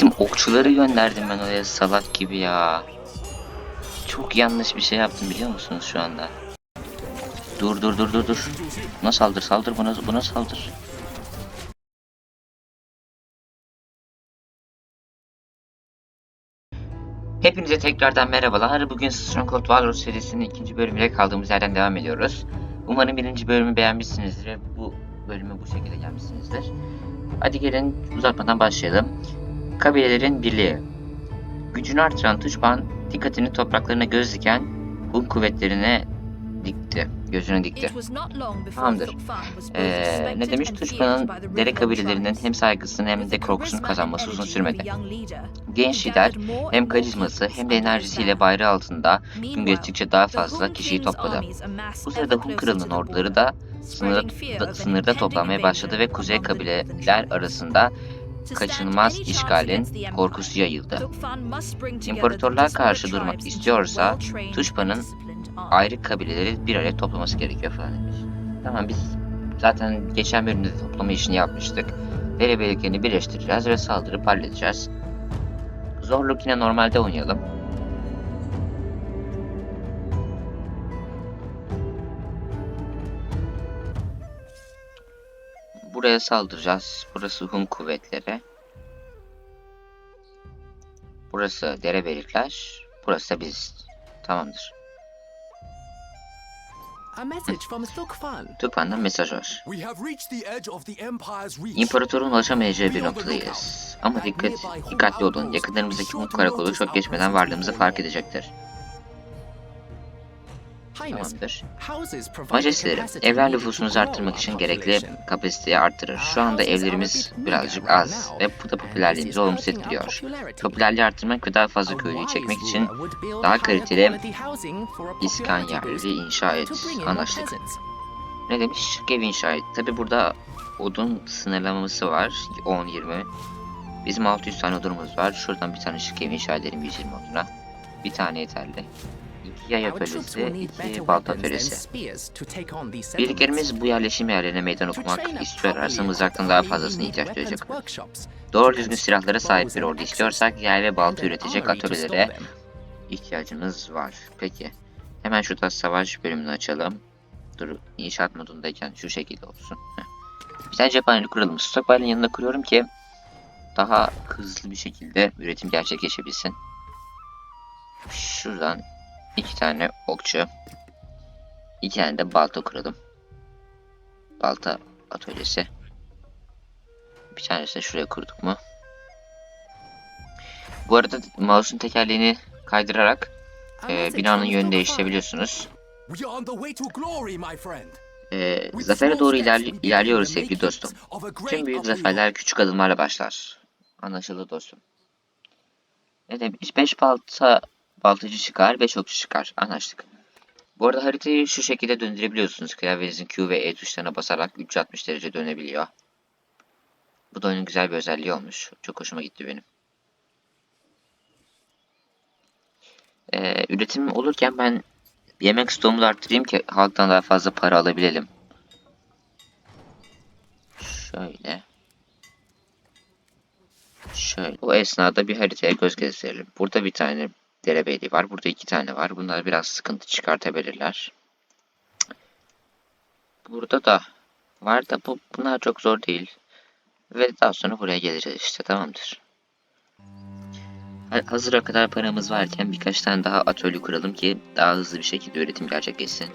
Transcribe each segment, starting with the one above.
Gittim okçuları gönderdim ben oraya salak gibi ya. Çok yanlış bir şey yaptım biliyor musunuz şu anda? Dur dur dur dur dur. Buna saldır saldır buna buna saldır. Hepinize tekrardan merhabalar. Bugün Stronghold Warlords serisinin ikinci bölümüyle kaldığımız yerden devam ediyoruz. Umarım birinci bölümü beğenmişsinizdir ve bu bölümü bu şekilde gelmişsinizdir. Hadi gelin uzatmadan başlayalım. Kabilelerin birliği. Gücünü artıran Tuşban dikkatini topraklarına göz diken Hun kuvvetlerine dikti. Gözünü dikti. Tamamdır. Ee, ne demiş? Tuşban'ın dere kabilelerinin hem saygısını hem de korkusunu kazanması uzun sürmedi. Genç lider hem karizması hem de enerjisiyle bayrağı altında gün geçtikçe daha fazla kişiyi topladı. Bu sırada Hun kralının orduları da sınırda, sınırda toplanmaya başladı ve kuzey kabileler arasında kaçınılmaz işgalin korkusu yayıldı. İmparatorluğa karşı durmak istiyorsa Tuşpa'nın Ayrı kabileleri bir araya toplaması gerekiyor falan demiş. Tamam biz zaten geçen bölümde de toplama işini yapmıştık. Derebeyliklerini birleştireceğiz ve saldırıp halledeceğiz. Zorluk yine normalde oynayalım. Buraya saldıracağız. Burası Hun kuvvetleri. Burası derebelikler. Burası da biz. Tamamdır. A message from Thukfan. Tupan'dan mesaj var. We have reached the edge of the empire's reach. İmparatorun ulaşamayacağı bir noktadayız. Ama dikkat, dikkatli olun. Yakınlarımızdaki Hun karakolu çok geçmeden varlığımızı fark edecektir. Tamamdır. Majesteleri, evler grow arttırmak için gerekli kapasiteyi arttırır. Şu anda evlerimiz birazcık az ve bu da popülerliğimizi olumsuz etkiliyor. Popülerliği arttırmak ve daha fazla köylüyü çekmek için daha kaliteli iskan yerleri inşa et. Anlaştık. Ne demiş? Şık ev inşa et. Tabi burada odun sınırlaması var. 10-20. Bizim 600 tane odunumuz var. Şuradan bir tane şık ev inşa edelim 120 oduna. Bir tane yeterli. İki yay atölyesi, iki balta atölyesi. Birliklerimiz bu yerleşim yerlerine meydan okumak istiyorlarsa mızraktan daha fazlasına ihtiyaç duyacak. Doğru düzgün silahlara sahip bir ordu istiyorsak yay ve balta üretecek atölyelere ihtiyacımız var. Peki. Hemen şurada savaş bölümünü açalım. Dur inşaat modundayken şu şekilde olsun. Heh. Bir tane cephaneli kuralım. Stockpile'ın yanında kuruyorum ki daha hızlı bir şekilde üretim gerçekleşebilsin. Şuradan iki tane okçu. iki tane de balta kuralım. Balta atölyesi. Bir tanesi de şuraya kurduk mu? Bu arada mouse'un tekerleğini kaydırarak e, binanın yönünü değiştirebiliyorsunuz. E, zafere doğru ilerli- ilerliyoruz sevgili dostum. Tüm büyük zaferler küçük adımlarla başlar. Anlaşıldı dostum. Ne demiş? 5 balta baltacı çıkar, 5 okçu çıkar. Anlaştık. Bu arada haritayı şu şekilde döndürebiliyorsunuz. Klavyenizin Q ve E tuşlarına basarak 360 derece dönebiliyor. Bu da oyunun güzel bir özelliği olmuş. Çok hoşuma gitti benim. Ee, üretim olurken ben yemek stoğumu da arttırayım ki halktan daha fazla para alabilelim. Şöyle. Şöyle. O esnada bir haritaya göz gezdirelim. Burada bir tane derebeyliği var. Burada iki tane var. Bunlar biraz sıkıntı çıkartabilirler. Burada da var da bu bunlar çok zor değil. Ve daha sonra buraya geleceğiz işte tamamdır. Ha- Hazır o kadar paramız varken birkaç tane daha atölye kuralım ki daha hızlı bir şekilde üretim gerçekleşsin.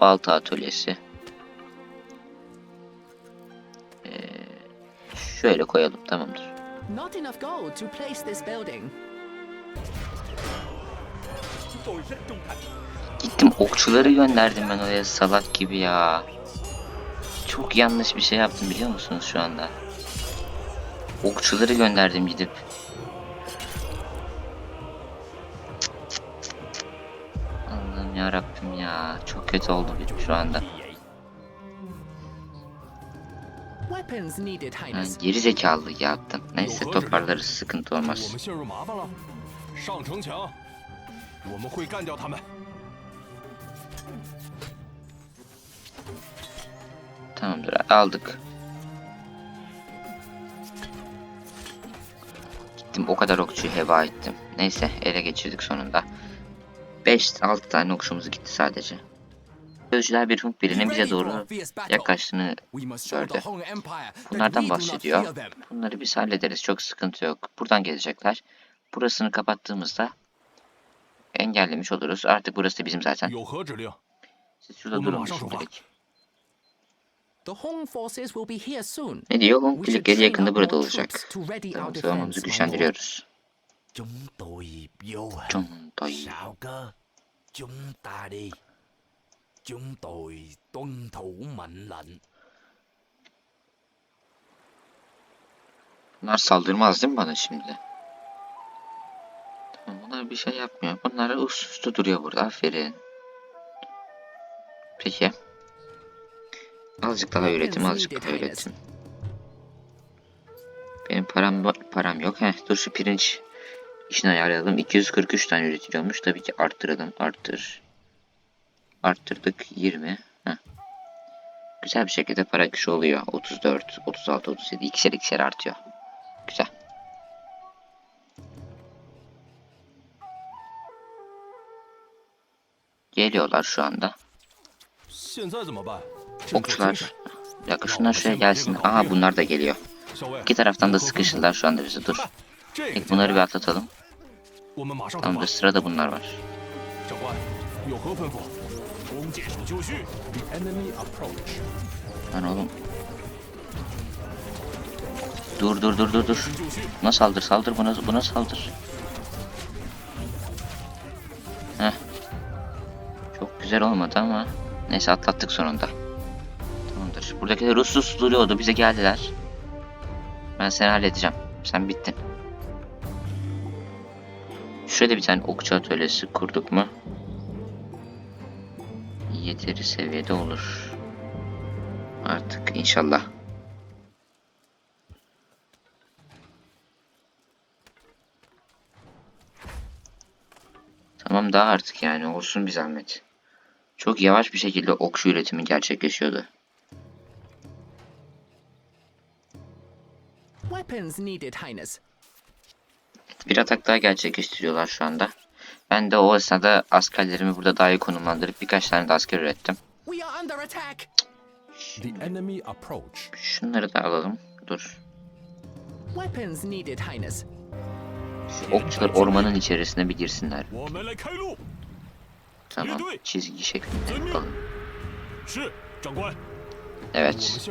Balta atölyesi. Ee, şöyle koyalım tamamdır. Not enough gold to place this building. Gittim okçuları gönderdim ben oraya salak gibi ya. Çok yanlış bir şey yaptım biliyor musunuz şu anda? Okçuları gönderdim gidip. Allah'ım ya Rabbim ya. Çok kötü oldu benim şu anda. Yani geri zekalı yaptım. Neyse toparlarız sıkıntı 我 olmaz. 们陷入麻烦了，上城墙，我们会干掉他们。 Tamamdır aldık. ettim. O kadar okçuyu heba ettim. Neyse ele geçirdik sonunda. 5-6 tane okçumuz gitti sadece. Gözcüler bir Hunk birinin bize doğru yaklaştığını gördü. Bunlardan bahsediyor. Bunları biz hallederiz. Çok sıkıntı yok. Buradan gelecekler. Burasını kapattığımızda engellemiş oluruz. Artık burası da bizim zaten. Siz şurada durun şimdilik. Ne diyor? Hong birlikleri yakında burada olacak. Tamam, Savunmamızı güçlendiriyoruz. Bunlar saldırmaz değil mi bana şimdi? Bunlar bir şey yapmıyor. Bunlar uslu duruyor burada. Aferin. Peki. Azıcık daha üretim, azıcık daha üretim. Benim param param yok. Heh, dur şu pirinç işini ayarlayalım. 243 tane üretiliyormuş. Tabii ki arttıralım. Arttır. Arttırdık. 20. Heh. Güzel bir şekilde para akışı oluyor. 34, 36, 37. ikişer ikişer artıyor. Güzel. Geliyorlar şu anda. Okçular. Bir dakika gelsin. Aha bunlar da geliyor. İki taraftan da sıkışırlar şu anda bizi. Dur. İlk bunları bir atlatalım. Tamamdır sırada bunlar var. Lan oğlum. Dur dur dur dur dur. Buna saldır saldır buna, buna saldır. Güzel olmadı ama. Neyse atlattık sonunda. Tamamdır. Buradakiler Rus Rus duruyordu. Bize geldiler. Ben seni halledeceğim. Sen bittin. Şöyle bir tane okçu atölyesi kurduk mu? Yeteri seviyede olur. Artık inşallah. Tamam daha artık yani olsun bir zahmet. Çok yavaş bir şekilde okçu üretimi gerçekleşiyordu. Weapons needed, Highness. Bir atak daha gerçekleştiriyorlar şu anda. Ben de o esnada askerlerimi burada daha iyi konumlandırıp birkaç tane de asker ürettim. We are under attack. The enemy approach. Şunları da alalım. Dur. Weapons needed, Highness. Şu okçular ormanın içerisine bir girsinler. Tamam. Çizgi şeklinde yapalım. Evet.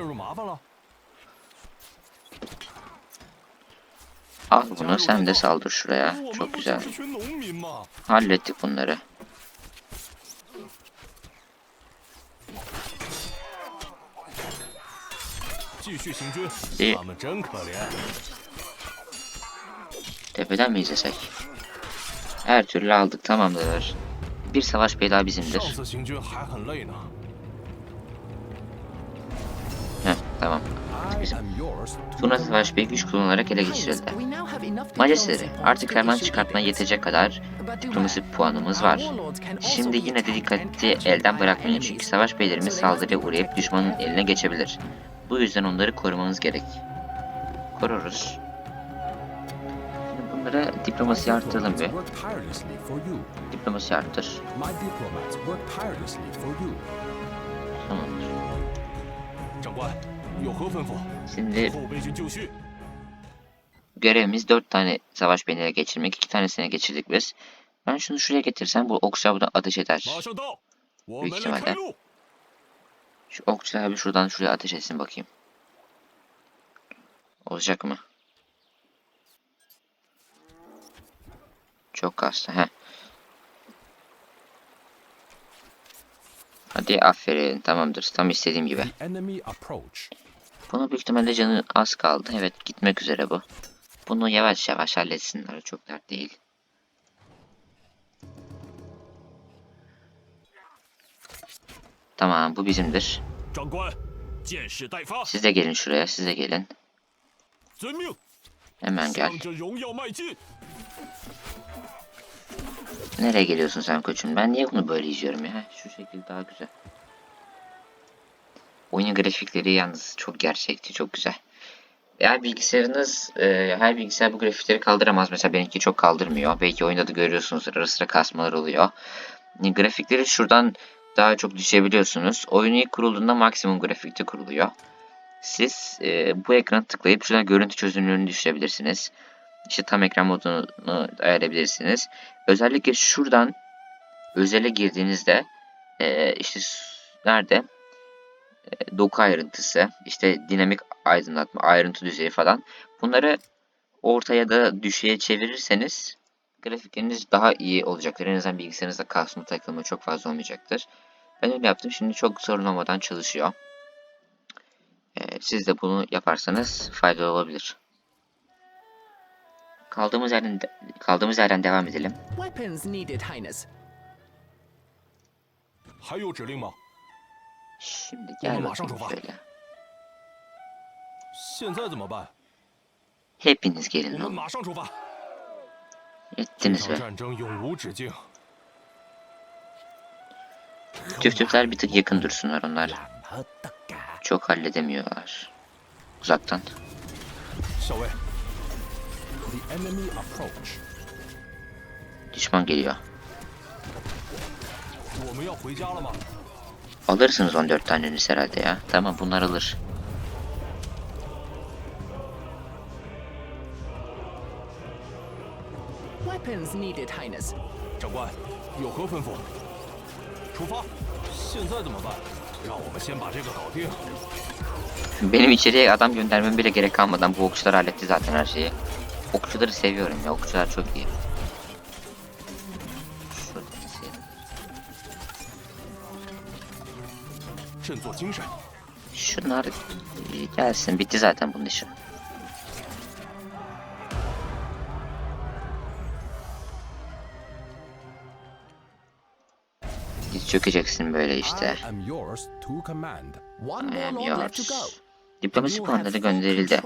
Al bunu sen de saldır şuraya. Çok güzel. Hallettik bunları. İyi. Tepeden mi izlesek? Her türlü aldık tamamdır. Bir savaş bela bizimdir. Heh, tamam. Bizim. Tuna savaş bir güç kullanarak ele geçirildi. Majesteleri, artık ferman çıkartmaya yetecek kadar diplomasi puanımız var. Şimdi yine de dikkati elden bırakmayın çünkü savaş beylerimiz saldırıya uğrayıp düşmanın eline geçebilir. Bu yüzden onları korumanız gerek. Koruruz bunlara diplomasi arttıralım bir. Diplomasi arttır. Şimdi görevimiz 4 tane savaş beynine geçirmek. 2 tanesine geçirdik biz. Ben şunu şuraya getirsem bu okçular buradan ateş eder. Büyük ihtimalle. Şu okçular bir şuradan şuraya ateş etsin bakayım. Olacak mı? Çok hasta. Heh. Hadi aferin tamamdır tam istediğim gibi. Bunu büyük ihtimalle canı az kaldı. Evet gitmek üzere bu. Bunu yavaş yavaş halletsinler çok dert değil. Tamam bu bizimdir. Siz de gelin şuraya siz de gelin. Hemen gel. Nereye geliyorsun sen koçum? Ben niye bunu böyle izliyorum ya? Şu şekil daha güzel. Oyunun grafikleri yalnız çok gerçekçi, çok güzel. Eğer bilgisayarınız, e, her bilgisayar bu grafikleri kaldıramaz. Mesela benimki çok kaldırmıyor. Belki oyunda da görüyorsunuzdur. Ara sıra kasmalar oluyor. Yani grafikleri şuradan daha çok düşebiliyorsunuz. Oyun ilk kurulduğunda maksimum grafikte kuruluyor. Siz e, bu ekrana tıklayıp şuradan görüntü çözünürlüğünü düşürebilirsiniz. İşte tam ekran modunu ayarlayabilirsiniz. Özellikle şuradan özele girdiğinizde e, işte nerede? E, doku ayrıntısı, işte dinamik aydınlatma, ayrıntı düzeyi falan. Bunları ortaya da düşeye çevirirseniz grafikleriniz daha iyi olacaktır. En azından bilgisayarınızda kasma takılma çok fazla olmayacaktır. Ben öyle yaptım. Şimdi çok sorun olmadan çalışıyor. Ee, siz de bunu yaparsanız faydalı olabilir. Kaldığımız yerden de- kaldığımız yerden devam edelim. Weapons needed, Highness. 还有指令吗？ Şimdi Oğlum, gel maşa bakayım kafa. şöyle. 现在怎么办？ Hepiniz 我 gelin 们 oğlum. 马上出发。这 Yettiniz 场 be. 战争永无止境。 Tüftüfler bir tık yakın dursunlar onlar. làm hết tất cả Çok halledemiyorlar. Uzaktan. 小魏， the enemy approach Düşman geliyor. 我们要回家了吗？ Alırsınız 14 taneniz herhalde ya. Tamam bunlar alır. Weapons needed, Highness. 长官，有何吩咐？出发。现在怎么办？让我们先把这个搞定。 Benim içeriye adam göndermem bile gerek kalmadan bu okçular halletti zaten her şeyi. Okçuları seviyorum ya. Okçular çok iyi. Şey. Şunlar gelsin. Bitti zaten bunun işi. Çökeceksin böyle işte. I am yours. Diplomasi puanları gönderildi.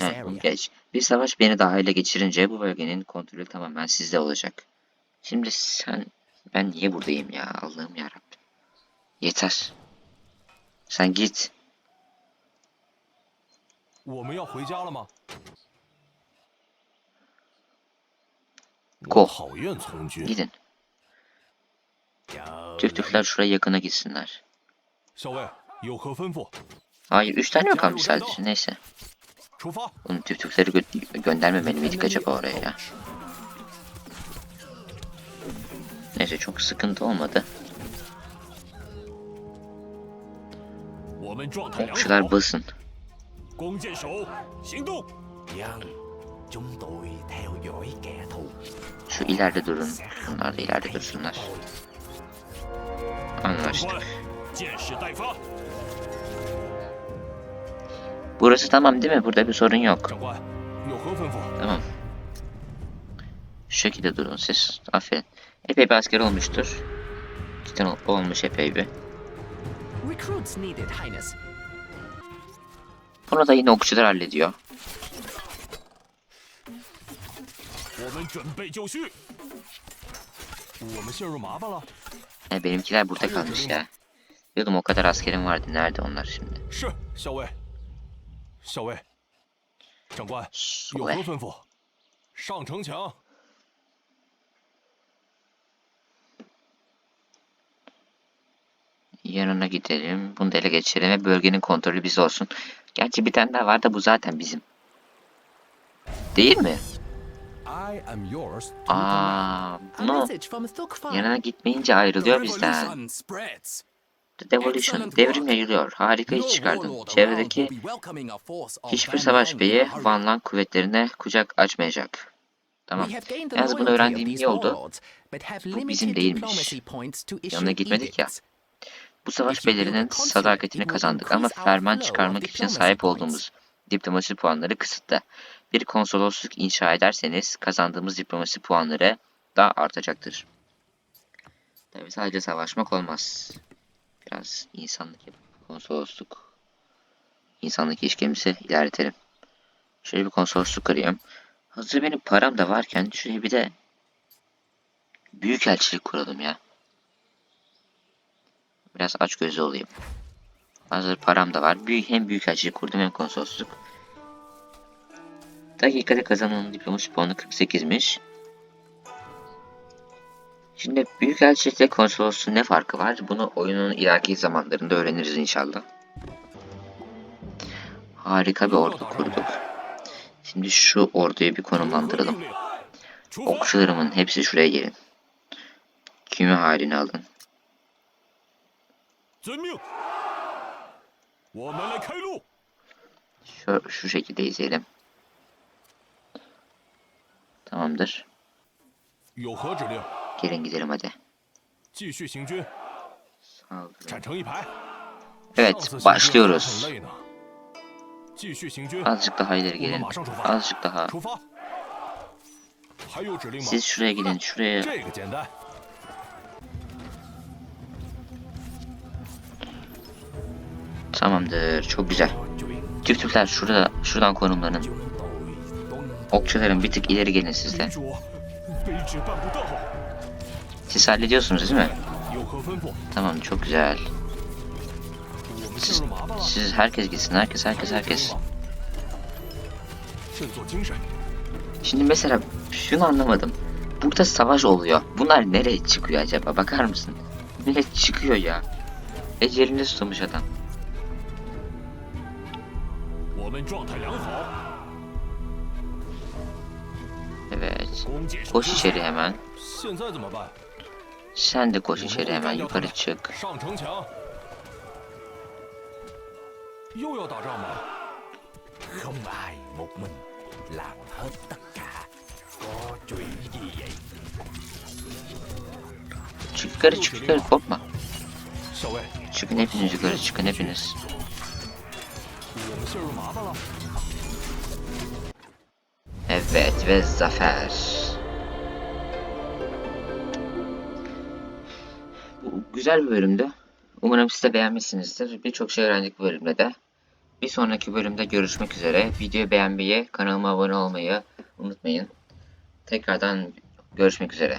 Ha, geç. Bir savaş beni daha ele geçirince bu bölgenin kontrolü tamamen sizde olacak. Şimdi sen... Ben niye buradayım ya Allah'ım yarabbim. Yeter. Sen git. Kov. Gidin. Tüftükler şuraya yakına gitsinler. Hayır 3 tane yok abi sadece neyse. Oğlum Türk Türkleri gö göndermemeli miydik acaba oraya ya? Neyse çok sıkıntı olmadı. Okçular basın. Şu ileride durun. Bunlar da ileride dursunlar. Anlaştık. Burası tamam değil mi? Burada bir sorun yok. Tamam. Şu şekilde durun siz. Aferin. Epey bir asker olmuştur. Cidden olmuş epey bir. Bunu da yine okçular hallediyor. E, benimkiler burada kalmış ya. Diyordum o kadar askerim vardı. Nerede onlar şimdi? 是，校尉。校尉，长官，有 Ve 何吩咐？上城墙。 yanına gidelim. Bunu da ele geçirelim ve bölgenin kontrolü bizde olsun. Gerçi bir tane daha var da bu zaten bizim. Değil mi? I am yours to command. Aa, A bunu message from Thukfar. yanına gitmeyince ayrılıyor bizden. The Devolution. Devrim yayılıyor. Harika iş çıkardın. Çevredeki hiçbir savaş beyi Van Lang kuvvetlerine kucak açmayacak. Tamam. The Yalnız bunu öğrendiğim iyi oldu. Bu bizim değilmiş. Yanına gitmedik ya. Bu savaş beylerinin sadakatini kazandık ama ferman çıkarmak için sahip olduğumuz diplomasi puanları kısıtlı. Bir konsolosluk inşa ederseniz kazandığımız diplomasi puanları daha artacaktır. Tabi sadece savaşmak olmaz. İnsanlık yapıp konsolosluk, insanlık ilişkimizi ilerletelim. Şöyle bir konsolosluk arıyorum. Hazır benim param da varken şuraya bir de büyükelçilik kuralım ya. Biraz aç gözlü olayım. Hazır param da var. Büyük, hem büyük elçilik kurdum hem konsolosluk. Dakikada kazanılan diploması puanı 48'miş. Şimdi Büyükelçilikle konsolosluğun ne farkı var? Bunu oyunun ileriki zamanlarında öğreniriz inşallah. Harika bir ordu kurduk. Şimdi şu orduyu bir konumlandıralım. 命令，出发！ Okçularımın hepsi şuraya gelin. Küme halini alın. 遵命，我们来开路。 Şu, şu şekilde izleyelim. Tamamdır. 有何指令？ Gelin gidelim hadi. Saldırın. Evet başlıyoruz. Azıcık daha ileri gelin. Azıcık daha. Siz şuraya gidin. Şuraya. Tamamdır. Çok güzel. Tüp tüpler şurada, şuradan konumlanın. Okçuların bir tık ileri gelin sizde. Teselli ediyorsunuz değil mi? Tamam çok güzel. Siz, siz herkes gitsin herkes herkes herkes. Şimdi mesela şunu anlamadım. Burada savaş oluyor. Bunlar nereye çıkıyor acaba? Bakar mısın? Nereye çıkıyor ya? Ecelini tutmuş adam. Evet. Koş içeri hemen. Sen de koş içeri hemen yukarı çık. Çık yukarı çık yukarı korkma. Çıkın hepiniz yukarı çıkın hepiniz. Evet ve zafer. Güzel bir bölümdü. Umarım siz de beğenmişsinizdir. Birçok şey öğrendik bu bölümde de. Bir sonraki bölümde görüşmek üzere. Videoyu beğenmeyi, kanalıma abone olmayı unutmayın. Tekrardan görüşmek üzere.